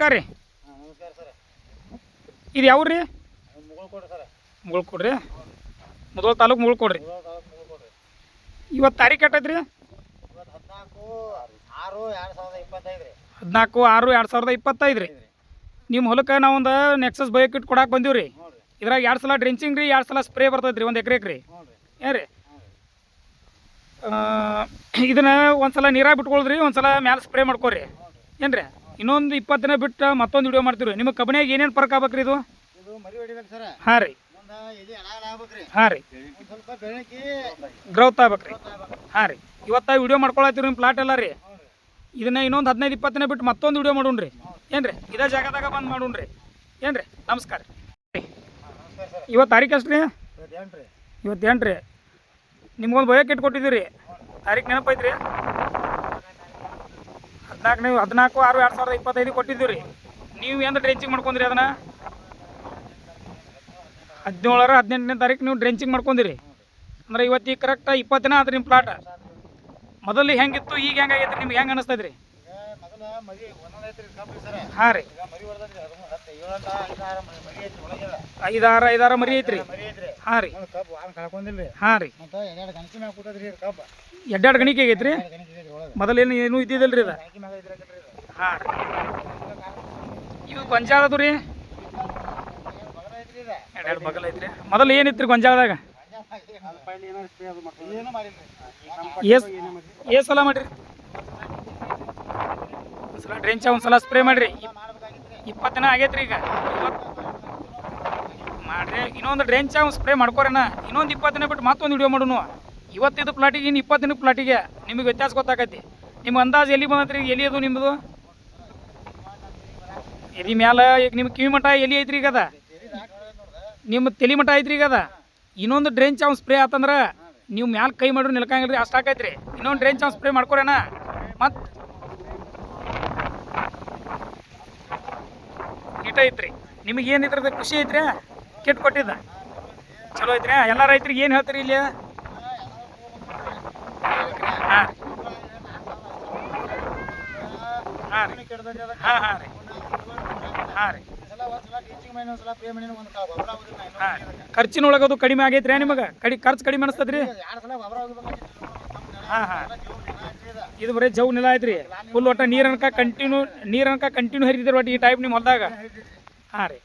ರೀ ಇದು ಯಾವ ರೀ ಮುಗುಳ್ಕೊಡ್ರಿ. ಮೊದಲು ತಾಲೂಕು ಮುಗುಳ್ಕೊಡ್ರಿ. ಇವತ್ತು ತಾರೀಕು ಎಟ್ಟೈತ್ರಿ ಹದಿನಾಲ್ಕು ಆರು ಎರಡು ಸಾವಿರದ ಇಪ್ಪತ್ತೈದು ರೀ ನಿಮ್ಮ ಹೊಲಕ್ಕೆ ನಾವೊಂದು ನೆಕ್ಸಸ್ ಬೈಕ್ ಇಟ್ಟು ಕೊಡಕ್ಕೆ ಬಂದೀವಿ ರೀ ಇದ್ರಾಗ ಎರಡು ಸಲ ಡ್ರಿಂಚಿಂಗ್ ರೀ, ಎರಡು ಸಲ ಸ್ಪ್ರೇ ಬರ್ತೈತೆ ರೀ ಒಂದು ಎಕರೆ ರೀ ಏನು ರೀ ಇದನ್ನ ಒಂದು ಸಲ ನೀರಾಗ ಬಿಟ್ಕೊಳ್ರಿ ಒಂದು ಸಲ ಮ್ಯಾಲೆ ಸ್ಪ್ರೇ ಮಾಡ್ಕೊರಿ. ಏನು ರೀ ಇನ್ನೊಂದು ಇಪ್ಪತ್ತು ದಿನ ಬಿಟ್ಟು ಮತ್ತೊಂದು ವಿಡಿಯೋ ಮಾಡ್ತೀವಿ ರೀ ನಿಮಗೆ ಕಬ್ಬನ್ಯಾಗ ಏನೇನು ಫರ್ಕ್ ಆಗ್ಬೇಕು ರೀ ಇದು ಹಾಂ ರೀ. ಹಾಂ ರೀ. ಗ್ರೌತ್ ಆಗ್ಬೇಕ್ರಿ. ರೀ ಆಗ್ಬೇಕು ಹಾಂ ರೀ. ಇವತ್ತ ವಿಡಿಯೋ ಮಾಡ್ಕೊಳತ್ತೀವಿ ನಿಮ್ಮ ಪ್ಲಾಟ್ ಎಲ್ಲ ರೀ. ಇದನ್ನ ಇನ್ನೊಂದು ಹದಿನೈದು ಇಪ್ಪತ್ತು ದಿನ ಬಿಟ್ಟು ಮತ್ತೊಂದು ವಿಡಿಯೋ ಮಾಡೋಣ್ರಿ ಏನು ರೀ ಇದೇ ಜಾಗದಾಗ ಬಂದು ಮಾಡೋಣ್ರಿ ಏನು ರೀ. ನಮಸ್ಕಾರ ರೀ ನಮಸ್ಕಾರ ಸರ್ ಇವತ್ತು ತಾರೀಕು ಎಷ್ಟು ರೀ. ಇವತ್ತು ಏನು ರೀ ಏನು ರೀ ನಿಮ್ಗೊಂದು ಭಯಕ್ಕೆ ಇಟ್ಟು ಕೊಟ್ಟಿದ್ದೀವಿ ರೀ ತಾರೀಕು ನೆನಪೈತ್ರಿ? ಹದಿನಾಲ್ಕು ನೀವು ಹದಿನಾಲ್ಕು ಆರು ಎರಡು ಸಾವಿರದ ಇಪ್ಪತ್ತೈದು ಕೊಟ್ಟಿದ್ದೀವಿ ರೀ ನೀವು ಏನು ಡ್ರೆಂಚಿಂಗ್ ಮಾಡ್ಕೊಂಡ್ರಿ ಅದನ್ನು? ಹದಿನೇಳರ ಹದಿನೆಂಟನೇ ತಾರೀಕು ನೀವು ಡ್ರೆಂಚಿಂಗ್ ಮಾಡ್ಕೊಂಡಿರಿ. ಅಂದ್ರೆ ಇವತ್ತಿಗೆ ಕರೆಕ್ಟ್ ಇಪ್ಪತ್ತು ದಿನ ಆತ್ರಿ ನಿಮ್ಮ ಪ್ಲಾಟ್ ಮೊದಲು ಹೆಂಗಿತ್ತು ಈಗ ಹೆಂಗಾಗೈತೆ ನಿಮ್ಗೆ ಹೆಂಗೆ ಅನಿಸ್ತೈತೆ ರೀ ಹಾಂ ರೀ. ಐದಾರು ಐದಾರು ಮರಿ ಐತ್ರಿ. ಹಾಂ ರೀ. ಹಾಂ ರೀ. ಎರಡೆರಡು ಗಣಿಕೆ ಆಗೈತ್ರಿ? ಮೊದಲೇನು ಏನೂ ಇದ್ದಿದ್ದಿಲ್ಲ ರೀ ಇದು? ಹಾಂ. ಇವು ಗೊಂಜಾಳ ಅದು ರೀ. ಎರಡು ಬಗಲ್ ಐತ್ರಿ. ಮೊದಲು ರೀ ಗೊಂಜಾಳದಾಗ? ಏಸ್ ಸಲ ಮಾಡ್ರಿ. ಒಂದ್ಸಲ ಡ್ರೆಂಚ, ಒಂದ್ಸಲ ಸ್ಪ್ರೇ ಮಾಡ್ರಿ. ಇಪ್ಪತ್ತು ದಿನ ಆಗೈತ್ರಿ ಈಗ. ಮಾಡ್ರಿ. ಇನ್ನೊಂದು ಡ್ರೆಂಚ, ಒಂದು ಸ್ಪ್ರೇ ಮಾಡ್ಕೋರಣ ಇನ್ನೊಂದು ಇಪ್ಪತ್ತು ದಿನ ಬಿಟ್ಟು ಮತ್ತೊಂದು ವಿಡಿಯೋ ಮಾಡೋಣ ಇವತ್ತಿದ್ದು ಪ್ಲಾಟಿಗೆ ಇನ್ನು ಇಪ್ಪತ್ತು ದಿನ ಪ್ಲಾಟಿಗೆ ನಿಮಗೆ ವ್ಯತ್ಯಾಸ ಗೊತ್ತಾಕೈತಿ ನಿಮ್ಮ ಅಂದಾಜು ಎಲ್ಲಿ ಬಂದತ್ರಿ? ಎಲ್ಲಿ ಅದು ನಿಮ್ಮದು ಎದಿ ಮ್ಯಾಲ ಈಗ ನಿಮ್ಮ ಕಿವಿ ಮಠ ಎಲ್ಲಿ ಐತ್ರಿ ಈಗ ಅದ. ನಿಮ್ಮ ತಲೆ ಮಠ ಐತ್ರಿ ಈಗ ಅದ. ಇನ್ನೊಂದು ಡ್ರೈನ್ ಚಾವ್ ಸ್ಪ್ರೇ ಆತಂದ್ರೆ ನೀವು ಮ್ಯಾಲ ಕೈ ಮಾಡ್ರಿ ನಿಲ್ಕಂಗಿಲ್ರಿ ಅಷ್ಟು ಹಾಕೈತ್ರಿ ಇನ್ನೊಂದು ಡ್ರೈನ್ ಚಾವ್ ಸ್ಪ್ರೇ ಮಾಡ್ಕೊರೇನ? ಮತ್ತು ಕೀಟ ಐತ್ರಿ. ನಿಮಗೆ ಏನು ಇದ್ರದ್ದು ಖುಷಿ ಐತ್ರಿ? ಕಿಟ್ ಕೊಟ್ಟಿದ್ದ. ಚಲೋ ಐತ್ರಿ? ಎಲ್ಲ ರೈತರಿಗೆ ಏನು ಹೇಳ್ತೀರಿ ಇಲ್ಲಿ? ಹಾಂ ಹಾಂ ರೀ. ಹಾಂ ಹಾಂ ರೀ. ಹಾಂ ರೀ. ಹಾಂ ಖರ್ಚಿನೊಳಗೆ ಅದು ಕಡಿಮೆ ಆಗೈತ್ರಿ ನಿಮಗೆ? ಕಡಿ, ಖರ್ಚು ಕಡಿಮೆ ಅನಿಸ್ತದ್ರಿ? ಹಾಂ ಹಾಂ. ಇದು ಬರೀ ಜವ್ ನೆಲ ಐತ್ರಿ. ಫುಲ್ ಒಟ್ಟ ನೀರನ್ಕ ಕಂಟಿನ್ಯೂ ನೀರನ್ಕ ಕಂಟಿನ್ಯೂ ಹರಿದಿದ್ರಿ ಒಟ್ಟು ಈ ಟೈಪ್ ನಿಮ್ಮ ಹೊಲ್ದಾಗ. ಹಾಂ ರೀ.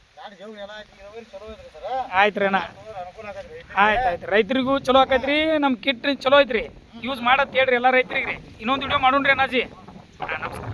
ಆಯ್ತು ರೀ ಅಣ್ಣ. ಆಯ್ತು ಆಯ್ತು. ರೈತರಿಗೂ ಚಲೋ ಆಕೈತ್ರಿ ನಮ್ಮ ಕಿಟ್ ಚಲೋ ಐತ್ರಿ. ಯೂಸ್ ಮಾಡತ್ ಹೇಳ್ರಿ ಎಲ್ಲ ರೈತರಿಗೆ ಇನ್ನೊಂದು ವಿಡಿಯೋ ಮಾಡೋಣ್ರಿ ಅಣ್ಣಾಜಿ. ನಮಸ್ಕಾರ.